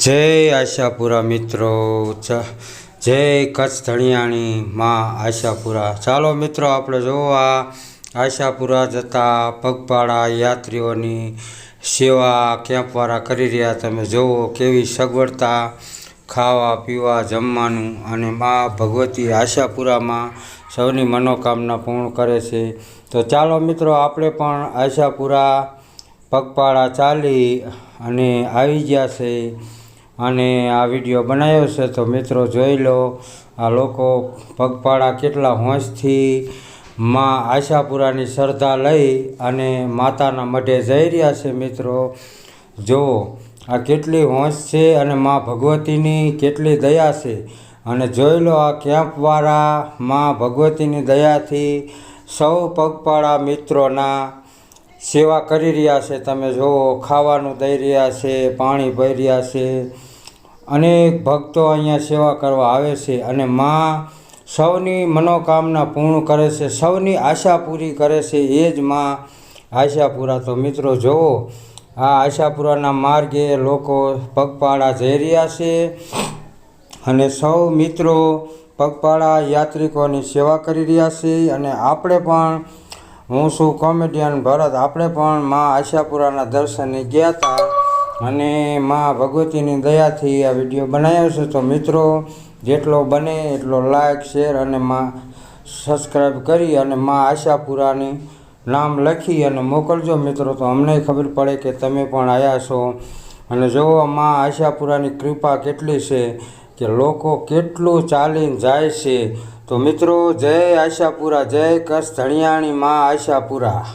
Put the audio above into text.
જય આશાપુરા મિત્રો. જય કચ્છ ધણિયાણી માં આશાપુરા. ચાલો મિત્રો, આપણે જોવા આશાપુરા જતા પગપાળા યાત્રીઓની સેવા કેમ્પવાળા કરી રહ્યા. તમે જુઓ કેવી સગવડતા ખાવા, પીવા, જમવાનું અને મા ભગવતી આશાપુરામાં સૌની મનોકામના પૂર્ણ કરે છે. તો ચાલો મિત્રો, આપણે પણ આશાપુરા પગપાળા ચાલી અને આવી ગયા છે. અને આ વીડિયો બનાવ્યો છે તો મિત્રો જોઈ લો, આ લોકો પગપાળા કેટલા હોંશથી માં આશાપુરાની શ્રદ્ધા લઈ અને માતાના મઢે જઈ રહ્યા છે મિત્રો. જુઓ આ કેટલી હોંશ છે અને માં ભગવતીની કેટલી દયા છે? અને જોઈ લો આ કેમ્પવાળા માં ભગવતીની દયાથી સૌ પગપાળા મિત્રોના સેવા કરી રહ્યા છે. તમે જુઓ, ખાવાનું દઈ રહ્યા છે, પાણી ભરી રહ્યા છે. અનેક ભક્તો અહીંયા સેવા કરવા આવે છે અને માં સૌની મનોકામના પૂર્ણ કરે છે, સૌની આશા પૂરી કરે છે. એ જ માં આશાપુરા. તો મિત્રો જુઓ, આ આશાપુરાના માર્ગે લોકો પગપાળા જઈ રહ્યા છે અને સૌ મિત્રો પગપાળા યાત્રિકોની સેવા કરી રહ્યા છે અને આપણે પણ હું છું કોમેડિયન ભરત. આપણે પણ મા આશાપુરાના દર્શને ગયા હતા અને મા ભગવતીની દયાથી આ વીડિયો બનાવ્યો છે. તો મિત્રો, જેટલો બને એટલો લાઈક, શેર અને મા સબસ્ક્રાઈબ કરી અને મા આશાપુરાની નામ લખી અને મોકલજો મિત્રો. તો અમને ખબર પડે કે તમે પણ આવ્યા છો. અને જુઓ, મા આશાપુરાની કૃપા કેટલી છે કે લોકો કેટલું ચાલીને જાય છે. તો મિત્રો જય આશાપુરા જય કચ્છ ધણિયાણી માં આશાપુરા.